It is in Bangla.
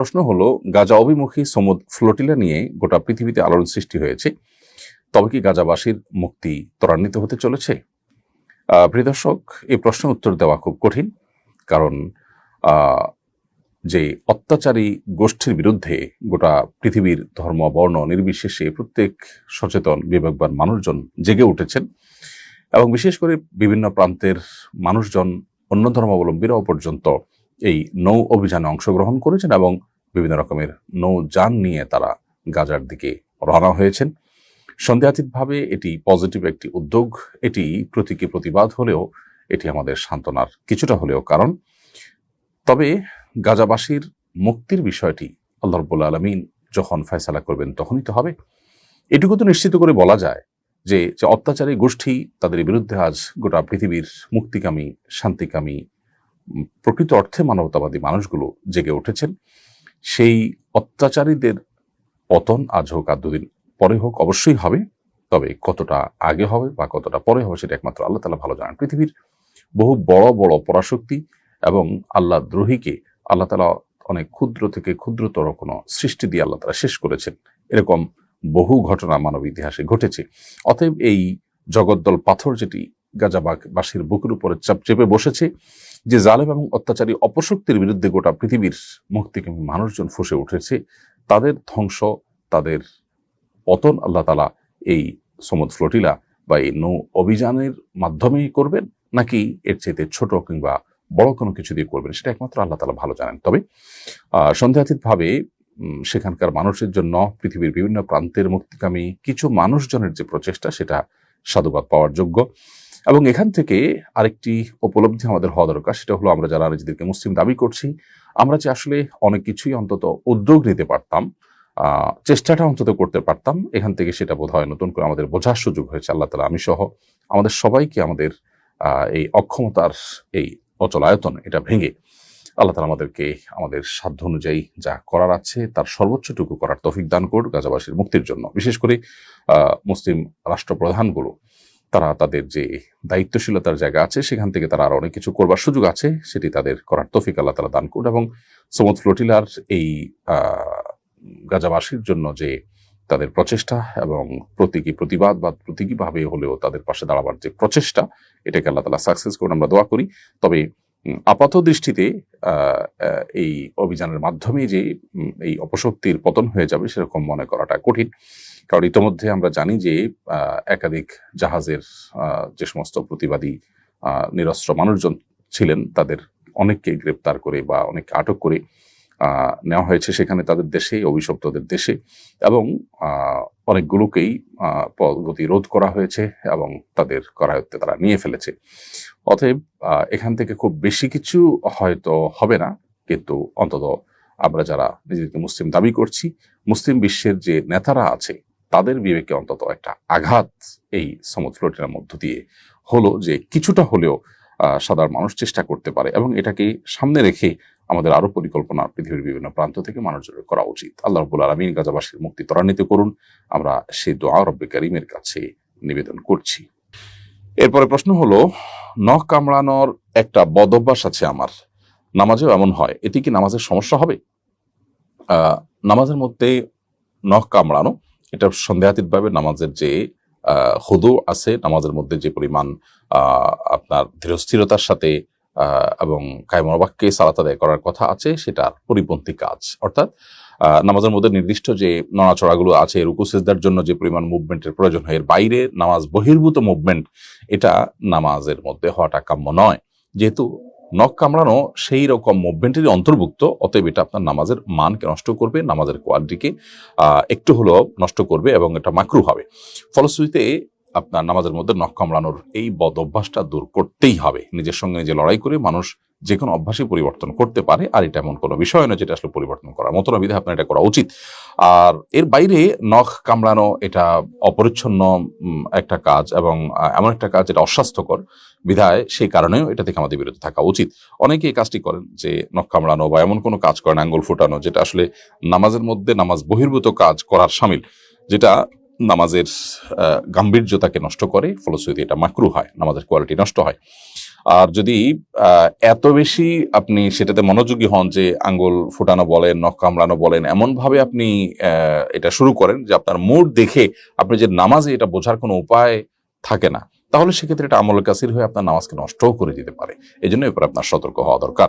প্রশ্ন হলো গাজা অভিমুখী সমুদ ফ্লোটিলা নিয়ে গোটা পৃথিবীতে আলোড়ন সৃষ্টি হয়েছে। তবে কি গাজাবাসীর মুক্তি ত্বরান্বিত হতে চলেছে? আহ, প্রিয় দর্শক এই প্রশ্নের উত্তর দেওয়া খুব কঠিন কারণ যে অত্যাচারী গোষ্ঠীর বিরুদ্ধে গোটা পৃথিবীর ধর্ম বর্ণ নির্বিশেষে প্রত্যেক সচেতন বিবেকবান মানুষজন জেগে উঠেছেন এবং বিশেষ করে বিভিন্ন প্রান্তের মানুষজন অন্য ধর্মাবলম্বীরাও পর্যন্ত এই নৌ অভিযানে অংশগ্রহণ করেছেন এবং বিভিন্ন রকমের নৌ যান নিয়ে তারা গাজার দিকে রওনা হয়েছেন। সন্দেহাতীতভাবে এটি পজিটিভ একটি উদ্যোগ। এটি প্রতীকী প্রতিবাদ হলেও এটি আমাদের সান্ত্বনার কিছুটা হলেও কারণ। তবে গাজাবাসীর মুক্তির বিষয়টি আল্লাহ রব্বুল আলমিন যখন ফয়সালা করবেন তখনই তো হবে। এটুকু তো নিশ্চিত করে বলা যায় যে যে অত্যাচারী গোষ্ঠী তাদের বিরুদ্ধে আজ গোটা পৃথিবীর মুক্তিকামী, শান্তিকামী প্রকৃত অর্থে মানবতাবাদী মানুষগুলো জেগে উঠেছেন। সেই অত্যাচারীদের পতন আজ হোক আর দুদিন পরে হোক অবশ্যই হবে। তবে কতটা আগে হবে বা কতটা পরে হবে সেটা একমাত্র আল্লাহ তালা ভালো জানেন। পৃথিবীর বহু বড় বড় পরাশক্তি এবং আল্লাহ দ্রোহীকে আল্লাহ তালা অনেক ক্ষুদ্র থেকে ক্ষুদ্রতর কোনো সৃষ্টি দিয়ে আল্লাহ তালা শেষ করেছেন। এরকম বহু ঘটনা মানব ইতিহাসে ঘটেছে। অতএব এই জগদ্দল পাথর যেটি গাজাবাসীর বুকের উপরে চাপ চেপে বসেছে যে জালেম এবং অত্যাচারী অপশক্তির বিরুদ্ধে গোটা পৃথিবীর মুক্তিকামী মানুষজন ফুসে উঠেছে, তাদের ধ্বংস, তাদের পতন আল্লাহ তালা এই সমুদ ফ্লোটিলা বা এই নৌ অভিযানের মাধ্যমেই করবেন, নাকি এর চাইতে ছোট কিংবা বড় কোনো কিছু দিয়ে করবেন, সেটা একমাত্র আল্লাহ তালা ভালো জানেন। তবে সন্দেহাতীতভাবে সেখানকার মানুষের জন্য পৃথিবীর বিভিন্ন প্রান্তের মুক্তিকামী কিছু মানুষজনের যে প্রচেষ্টা, সেটা সাধুবাদ পাওয়ার যোগ্য। এবং এখান থেকে আরেকটি উপলব্ধি আমাদের হওয়া দরকার, সেটা হলো আমরা যারা নিজেদেরকে মুসলিম দাবি করছি, আমরা যে আসলে অনেক কিছুই অন্তত উদ্যোগ নিতে পারতাম চেষ্টাটা অন্তত করতে পারতাম, এখান থেকে সেটা বোধ হয় নতুন করে আমাদের বোঝার সুযোগ হয়েছে আল্লাহ তালা আমি সহ আমাদের সবাইকে আমাদের এই অক্ষমতার এই অচলায়তন এটা ভেঙে আল্লাহ তালা আমাদেরকে আমাদের সাধ্য অনুযায়ী যা করার আছে তার সর্বোচ্চটুকু করার তফিক দান করুন গাজাবাসীর মুক্তির জন্য। বিশেষ করে মুসলিম রাষ্ট্রপ্রধানগুলো তারা তাদের যে দায়িত্বশীলতার জায়গা আছে, সেখান থেকে তারা আরও অনেক কিছু করবার সুযোগ আছে, সেটি তাদের করার তৌফিক আল্লাহ তালা দান করুন। এবং সমুদ ফ্লোটিলার এই গাজাবাসীর জন্য যে তাদের প্রচেষ্টা এবং প্রতীকী প্রতিবাদ বা প্রতীকীভাবে হলেও তাদের পাশে দাঁড়াবার যে প্রচেষ্টা, এটাকে আল্লাহ তালা সাকসেস করুন, আমরা দোয়া করি। তবে আপাত দৃষ্টিতে এই অভিযানের মাধ্যমে যে এই অপশক্তির পতন হয়ে যাবে, সেরকম মনে করাটা কঠিন। কারণ ইতোমধ্যে আমরা জানি যে একাধিক জাহাজের যে সমস্ত প্রতিবাদী নিরস্ত্র মানুষজন ছিলেন, তাদের অনেককে গ্রেপ্তার করে বা অনেককে আটক করে নেওয়া হয়েছে সেখানে তাদের দেশে, অভিশপ্তদের দেশে এবং অনেকগুলোকেই গতি রোধ করা হয়েছে এবং তাদের করায়ত্তে তারা নিয়ে ফেলেছে। অতএব এখান থেকে খুব বেশি কিছু হয়তো হবে না, কিন্তু অন্তত আমরা যারা নিজেদেরকে মুসলিম দাবি করছি, মুসলিম বিশ্বের যে নেতারা আছে তাদের বিবেকে অন্তত একটা আঘাত এই সমুদ্র মধ্য দিয়ে হলো যে কিছুটা হলেও সাধারণ মানুষ চেষ্টা করতে পারে এবং এটাকে সামনে রেখে আমাদের আরও পরিকল্পনা পৃথিবীর বিভিন্ন প্রান্ত থেকে মানুষজনের করা উচিত। আল্লাহ রবুল আলমিন গাজাবাসীর মুক্তি ত্বরান্বিত করুন। আমরা সেই দোয়া রব্বে করিমের কাছে নিবেদন করছি। এরপরে প্রশ্ন হলো, নখ কামড়ানোর একটা বদ অভ্যাস আছে আমার। নামাজেও এমন হয়। এতে কি নামাজের সমস্যা হবে? নামাজের মধ্যে নখ কামড়ানো এটা সন্দেহাতীতভাবে নামাজের যে হুদু আছে, নামাজের মধ্যে যে পরিমাণ আপনার ধীরস্থিরতার সাথে এবং কায়মনোবাক্যে সালাত আদায় করার কথা আছে, সেটার পরিপন্থী কাজ। অর্থাৎ নামাজের মধ্যে নির্দিষ্ট যে নড়াচড়াগুলো আছে, রুকু, সেজদার জন্য যে পরিমাণ মুভমেন্টের প্রয়োজন হয়, এর বাইরে নামাজ বহির্ভূত মুভমেন্ট এটা নামাজের মধ্যে হওয়াটা কাম্য নয়। যেহেতু নখ কামড়ানো সেই রকম মুভমেন্টেরই অন্তর্ভুক্ত, অতএব এটা আপনার নামাজের মানকে নষ্ট করবে, নামাজের কোয়ালিটিকে একটু হলেও নষ্ট করবে এবং এটা মাকরু হবে। ফলশ্রুতিতে আপনার নামাজের মধ্যে নখ কামড়ানোর এই বদ অভ্যাসটা দূর করতেই হবে। নিজের সঙ্গে নিজে লড়াই করে মানুষ যে কোনো অভ্যাসই পরিবর্তন করতে পারে, আর এটা এমন কোনো বিষয় নয় যেটা আসলে পরিবর্তন করার মতো না বিধে আপনার এটা করা উচিত। আর এর বাইরে নখ কামড়ানো এটা অপরিচ্ছন্ন একটা কাজ এবং এমন একটা কাজ যেটা অস্বাস্থ্যকর। বিধায় সেই কারণেও এটা থেকে আমাদের বিরত থাকা উচিত। অনেকে এই কাজটি করেন যে নখ কামড়ানো বা এমন কোনো কাজ করেন, আঙ্গুল ফুটানো, যেটা আসলে নামাজের মধ্যে নামাজ বহির্ভূত কাজ করার সামিল, যেটা নামাজের গাম্ভীর্যতাকে নষ্ট করে ফলশ্রুতি এটা মাকরু হয়, নামাজের কোয়ালিটি নষ্ট হয়। আর যদি এত বেশি আপনি সেটাতে মনোযোগী হন যে আঙ্গুল ফুটানো বলেন, নখ কামড়ানো বলেন, এমনভাবে আপনি এটা শুরু করেন যে আপনার মুড দেখে আপনি যে নামাজে এটা বোঝার কোনো উপায় থাকে না, তাহলে সেক্ষেত্রে এটা আমল কাসির হয়ে আপনার নামাজকে নষ্টও করে দিতে পারে। এই জন্য এরপর আপনার সতর্ক হওয়া দরকার।